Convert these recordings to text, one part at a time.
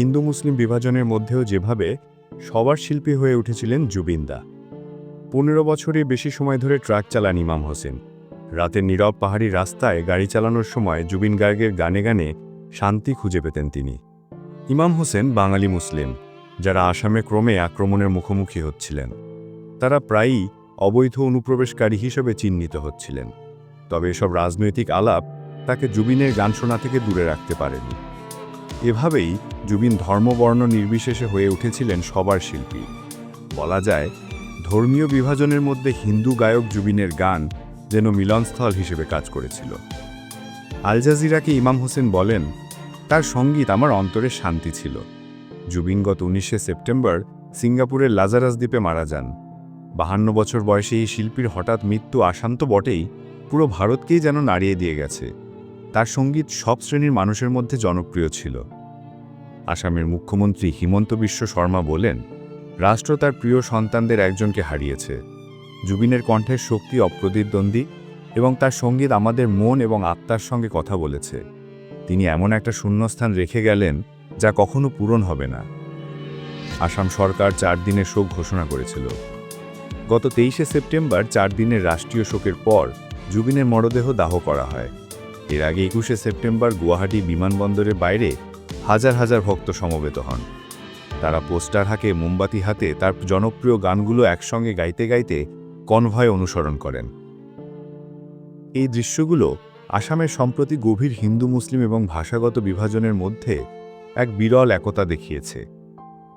হিন্দু মুসলিম বিভাজনের মধ্যেও যেভাবে সবার শিল্পী হয়ে উঠেছিলেন জুবিনদা। পনেরো বছরে বেশি সময় ধরে ট্রাক চালান ইমাম হোসেন। রাতের নীরব পাহাড়ি রাস্তায় গাড়ি চালানোর সময় জুবিন গার্গের গানে গানে শান্তি খুঁজে পেতেন তিনি। ইমাম হোসেন বাঙালি মুসলিম, যারা আসামে ক্রমে আক্রমণের মুখোমুখি হচ্ছিলেন। তারা প্রায়ই অবৈধ অনুপ্রবেশকারী হিসেবে চিহ্নিত হচ্ছিলেন। তবে এসব রাজনৈতিক আলাপ তাকে জুবিনের গান শোনা থেকে দূরে রাখতে পারেনি। এভাবেই জুবিন ধর্মবর্ণ নির্বিশেষে হয়ে উঠেছিলেন সবার শিল্পী। বলা যায়, ধর্মীয় বিভাজনের মধ্যে হিন্দু গায়ক জুবিনের গান যেন মিলনস্থল হিসেবে কাজ করেছিল। আল জাজিরাকে ইমাম হোসেন বলেন, তার সংগীত আমার অন্তরে শান্তি ছিল। জুবিন গত উনিশে সেপ্টেম্বর সিঙ্গাপুরের লাজারাস দ্বীপে মারা যান। বাহান্ন বছর বয়সে এই শিল্পীর হঠাৎ মৃত্যু আশান্ত বটেই পুরো ভারতকেই যেন নাড়িয়ে দিয়ে গেছে। তার সংগীত সব শ্রেণির মানুষের মধ্যে জনপ্রিয় ছিল। আসামের মুখ্যমন্ত্রী হিমন্ত বিশ্ব শর্মা বলেন, রাষ্ট্র তার প্রিয় সন্তানদের একজনকে হারিয়েছে। জুবিনের কণ্ঠের শক্তি অপ্রতিদ্বন্দ্বী এবং তার সংগীত আমাদের মন এবং আত্মার সঙ্গে কথা বলেছে। তিনি এমন একটা শূন্যস্থান রেখে গেলেন যা কখনো পূরণ হবে না। আসাম সরকার চার দিনের শোক ঘোষণা করেছিল। গত তেইশে সেপ্টেম্বর চার দিনের রাষ্ট্রীয় শোকের পর জুবিনের মরদেহ দাহ করা হয়। এর আগে একুশে সেপ্টেম্বর গুয়াহাটি বিমানবন্দরের বাইরে হাজার হাজার ভক্ত সমবেত হন। তারা পোস্টার হাতে মোমবাতি হাতে তার জনপ্রিয় গানগুলো একসঙ্গে গাইতে গাইতে কনভয় অনুসরণ করেন। এই দৃশ্যগুলো আসামের সম্প্রতি গভীর হিন্দু, মুসলিম এবং ভাষাগত বিভাজনের মধ্যে এক বিরল একতা দেখিয়েছে।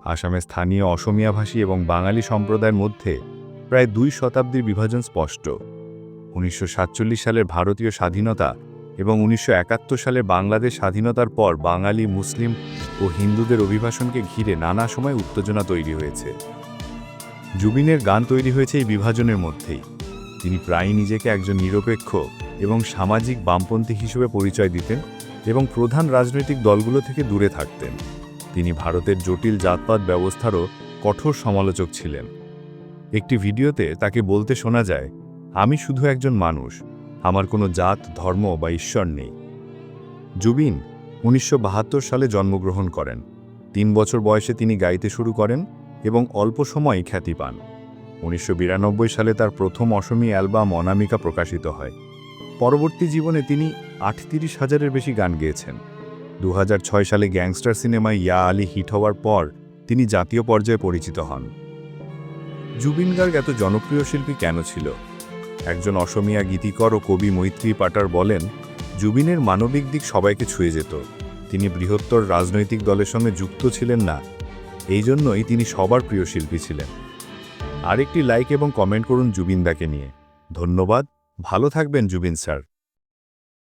আসামের স্থানীয় অসমিয়াভাষী এবং বাঙালি সম্প্রদায়ের মধ্যে প্রায় দুই শতাব্দীর বিভাজন স্পষ্ট। উনিশশো সাতচল্লিশ সালের ভারতীয় স্বাধীনতা এবং উনিশশো একাত্তর সালে বাংলাদেশ স্বাধীনতার পর বাঙালি, মুসলিম ও হিন্দুদের অভিবাসনকে ঘিরে নানা সময় উত্তেজনা তৈরি হয়েছে। জুবিনের গান তৈরি হয়েছে এই বিভাজনের মধ্যেই। তিনি প্রায়ই নিজেকে একজন নিরপেক্ষ এবং সামাজিক বামপন্থী হিসেবে পরিচয় দিতেন এবং প্রধান রাজনৈতিক দলগুলো থেকে দূরে থাকতেন। তিনি ভারতের জটিল জাতপাত ব্যবস্থারও কঠোর সমালোচক ছিলেন। একটি ভিডিওতে তাকে বলতে শোনা যায়, আমি শুধু একজন মানুষ আমার কোনো জাত, ধর্ম বা ঈশ্বর নেই। জুবিন উনিশশো বাহাত্তর সালে জন্মগ্রহণ করেন। তিন বছর বয়সে তিনি গাইতে শুরু করেন এবং অল্প সময় খ্যাতি পান। উনিশশো বিরানব্বই সালে তার প্রথম অসমী অ্যালবাম অনামিকা প্রকাশিত হয়। পরবর্তী জীবনে তিনি আটত্রিশ হাজারের বেশি গান গেয়েছেন। দু হাজার ছয় সালে গ্যাংস্টার সিনেমায় ইয়া আলী হিট হওয়ার পর তিনি জাতীয় পর্যায়ে পরিচিত হন। জুবিন গার্গ এত জনপ্রিয় শিল্পী কেন ছিল? একজন অসমিয়া গীতিকর ও কবি মৈত্রী পাটার বলেন, জুবিনের মানবিক দিক সবাইকে ছুঁয়ে যেত। তিনি বৃহত্তর রাজনৈতিক দলের সঙ্গে যুক্ত ছিলেন না। এই জন্যই তিনি সবার প্রিয় শিল্পী ছিলেন। আরেকটি লাইক এবং কমেন্ট করুন জুবিনদাকে নিয়ে। ধন্যবাদ। ভালো থাকবেন জুবিন স্যার।